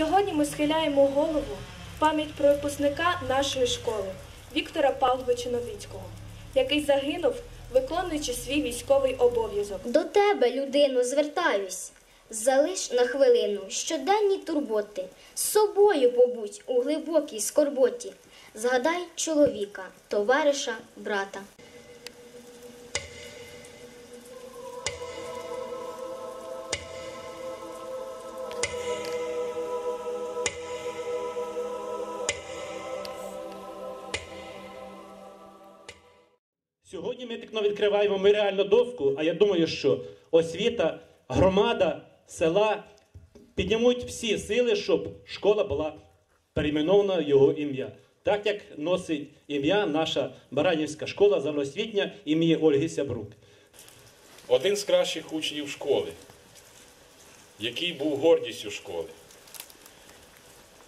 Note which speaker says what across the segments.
Speaker 1: Сьогодні ми схиляємо голову в пам'ять про випускника нашої школи Віктора Павловича Новицького, який загинув, виконуючи свій військовий обов'язок.
Speaker 2: До тебе, людино, звертаюсь. Залиш на хвилину щоденні турботи, з собою побудь у глибокій скорботі. Згадай чоловіка, товариша, брата.
Speaker 3: Сьогодні ми вікно відкриваємо меморіальну доску, а я думаю, що освіта, громада, села піднімуть всі сили, щоб школа була перейменована його ім'я. Так як носить ім'я наша Баранівська школа загальноосвітня ім'я Ольги Сябрук.
Speaker 4: один з кращих учнів школи, який був гордістю школи,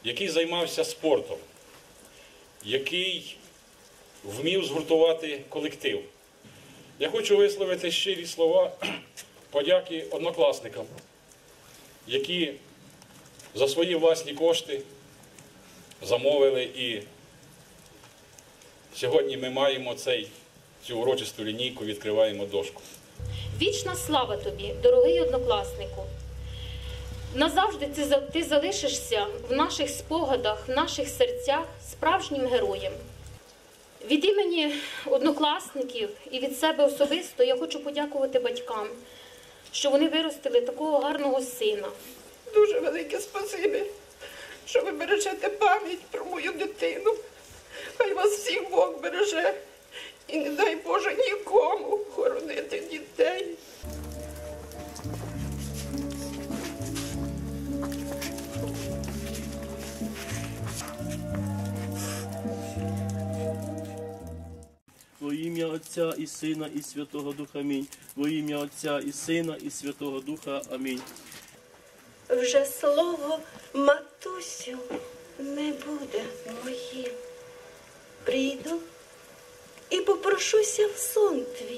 Speaker 4: який займався спортом, який вмів згуртувати колектив. Я хочу висловити щирі слова подяки однокласникам, які за свої власні кошти замовили і сьогодні ми маємо цей, цю урочисту лінійку, відкриваємо дошку.
Speaker 5: Вічна слава тобі, дорогий однокласнику. Назавжди ти, за- ти залишишся в наших спогадах, в наших серцях справжнім героєм. Від імені однокласників і від себе особисто я хочу подякувати батькам, що вони виростили такого гарного сина.
Speaker 6: Дуже велике спасибі, що ви бережете пам'ять про мою дитину. Хай вас всіх Бог береже. І не дай Боже нікому
Speaker 7: ім'я Отця і Сина, і Святого Духа. Амінь. Во ім'я Отця і Сина, і Святого Духа. Амінь.
Speaker 6: Вже слово матусю не буде моїм. Прийду і попрошуся в сон твій